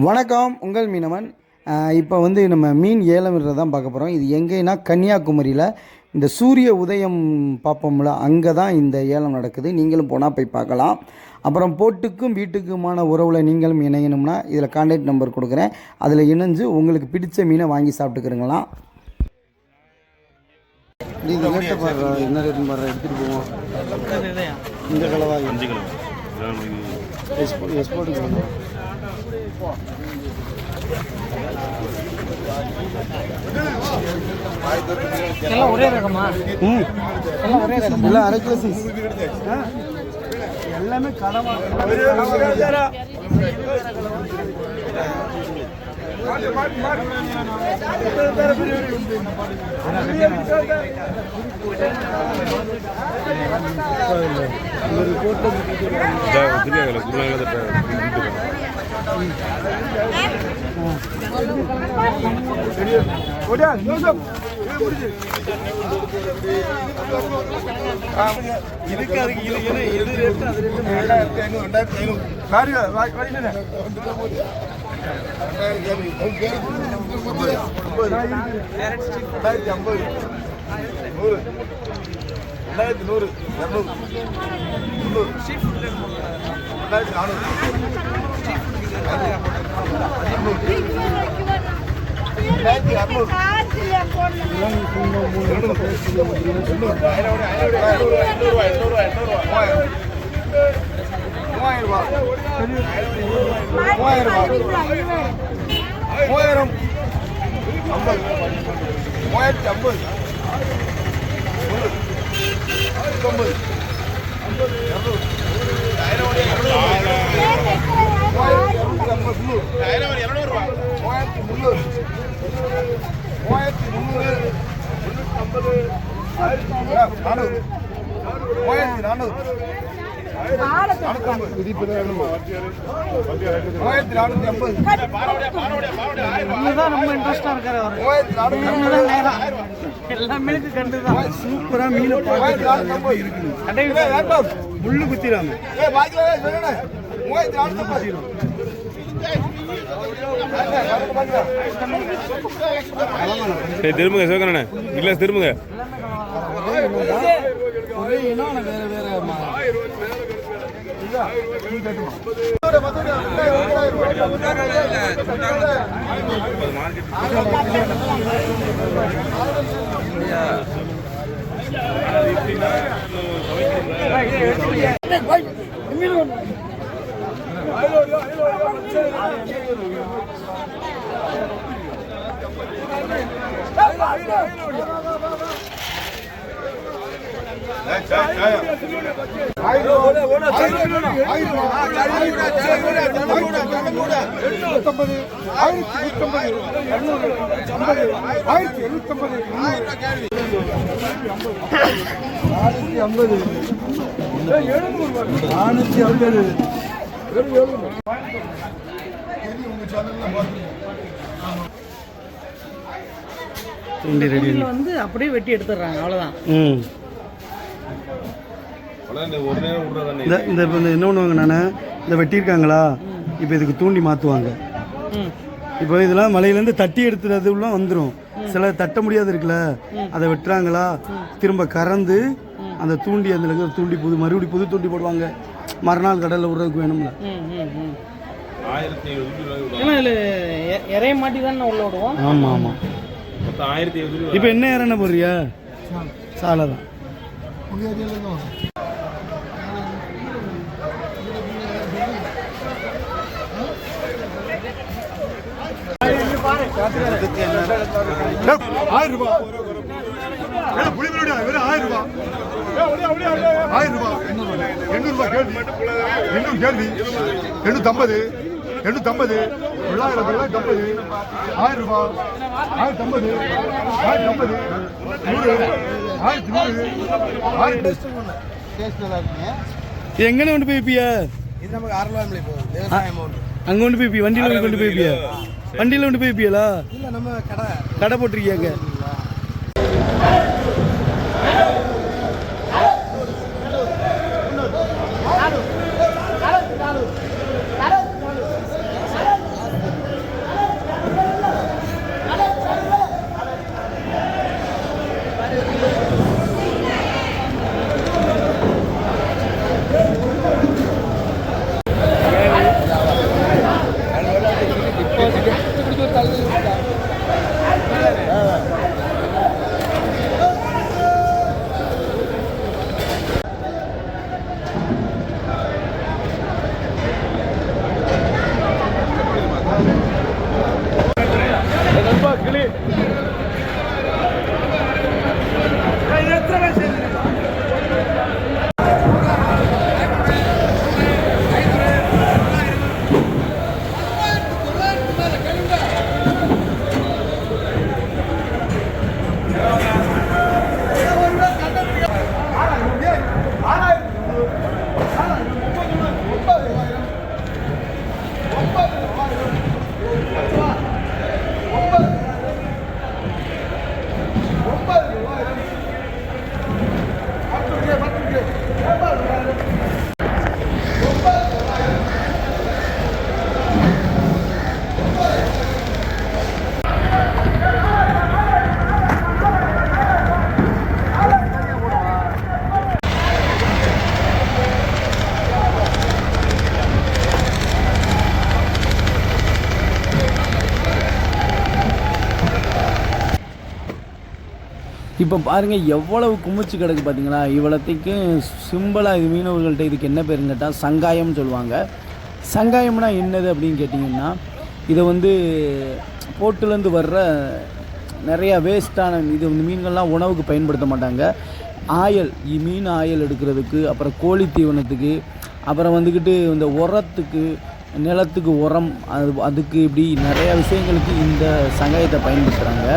வணக்கம் உங்கள் மீனவன். இப்போ வந்து நம்ம மீன் ஏலம் தான் பார்க்க போகிறோம் இது எங்கேனா கன்னியாகுமரியில் இந்த சூரிய உதயம் பார்ப்போம்ல அங்கே தான் இந்த ஏலம் நடக்குது. நீங்களும் போனால் போய் பார்க்கலாம். அப்புறம் போட்டுக்கும் வீட்டுக்குமான உறவில் நீங்களும் இணையணும்னா இதில் கான்டாக்ட் நம்பர் கொடுக்குறேன். அதில் இணைஞ்சு உங்களுக்கு பிடிச்ச மீனை வாங்கி சாப்பிட்டுக்கிறீங்களாம். நீங்கள் ரேட்டை பாடுறா என்ன ரேட்டுன்னு பாடுற எடுத்துகிட்டு போவோம். இந்த கலவா அஞ்சு கிலோ எக்ஸ்போர்ட் எக்ஸ்போர்ட்டுக்கு எல்லாம் ஒரே ரகமா ம் எல்லாம் ஒரே ரகம் எல்லாம் அரை கிலோ சைஸ் எல்லாமே கடவா தெரியாது குருநாகல ரெண்டாயிரத்தி நூறு இரநூறு முந்நூறு ரெண்டாயிரத்தி நானூறு ரெண்டாயிரத்தி இரநூறு மூவாயிரம் ஐம்பது மூவாயிரத்தி ஐம்பது ஐம்பது மூவாயிரத்தி முந்நூறு மூவாயிரத்தி முந்நூறு முந்நூற்றி ஐம்பது நானூறு மூவாயிரத்தி நானூறு மூவாயிரத்தி ஐம்பது ரொம்ப இன்ட்ரெஸ்டா இருக்காரு எல்லாமே கண்டு தான் சூப்பராக மீனை முள்ளு சொல்லுங்க மூவாயிரத்தி ஐம்பது சரி திரும்புங்க சிவகண்ணே இல்லை திரும்புங்க ஒரே நூற்றம்பது ஆயிரத்தி நூற்றம்பது இரநூறு ஐம்பது ஆயிரத்தி எழுநூற்றம்பது நானூற்றி ஐம்பது நானூற்றி ஐம்பது வந்து அப்படியே வெட்டி எடுத்துடுறாங்க விடுறதானே இந்த இந்த இப்போ இந்த என்ன பண்ணுவாங்க நான். இந்த வெட்டியிருக்காங்களா? இப்போ இதுக்கு தூண்டி மாற்றுவாங்க ம். இப்போ இதெல்லாம் மலையிலேருந்து தட்டி எடுத்துறது உள்ள வந்துடும் சில தட்ட முடியாது இருக்குல்ல? அதை வெட்டுறாங்களா? திரும்ப கறந்து அந்த தூண்டி இருக்கிற தூண்டி புது மறுபடியும் புது தூண்டி போடுவாங்க. மறுநாள் கடலில் விடுறதுக்கு வேணும்ல. ஏன்னா இதுல இறைய மாட்டி தானே உள்ள விடுவோம். ஆமாம் ஆமாம் இப்போ என்ன இறண்ண போடுறியா? சாலை தான் ஆயிரம் ரூபாய். ஆயிரம் ரூபாய். ஆயிரம் ரூபாய் எண்ணூறு ரூபாய். கேள்வி. எண்ணூறு கேள்வி. எண்ணூத்தி ஐம்பது தொள்ளாயிரம் தொள்ளாயிரத்தி ஐம்பது ஆயிரம் ரூபாய். ஆயிரத்தி ஐம்பது ஆயிரத்தி ஐம்பது நூறு. ஆயிரத்தி நூறு ஆயிரத்தி எங்கன்னு கொண்டு போய்ப்பியா இது நமக்கு அறுபதாம் போகுது. விவசாயம் அங்கே கொண்டு போய்ப்பியா வண்டியில் கொண்டு போய்ப்பியா வண்டியில் கொண்டு போய்ப்பியலா இல்லை நம்ம கடை. கடை போட்டிருக்கியாங்க இப்போ பாருங்கள் எவ்வளவு குமிச்சு கிடக்கு பார்த்தீங்களா இவ்வளோத்தைக்கும் சிம்பிளாக இது மீனவர்கள்ட்ட இதுக்கு என்ன பேருன்னு கேட்டால் சங்காயம்னு சொல்லுவாங்க. சங்காயம்னா என்னது அப்படின்னு கேட்டிங்கன்னா இதை வந்து போட்டுலேருந்து வர்ற நிறையா வேஸ்ட்டான இது வந்து மீன்கள்லாம் உணவுக்கு பயன்படுத்த மாட்டாங்க. ஆயல் இ- மீன் ஆயல் எடுக்கிறதுக்கு அப்புறம் கோழி தீவனத்துக்கு அப்புறம் வந்துக்கிட்டு இந்த உரத்துக்கு நிலத்துக்கு உரம் அது அதுக்கு இப்படி நிறையா விஷயங்களுக்கு இந்த சங்காயத்தை பயன்படுத்துகிறாங்க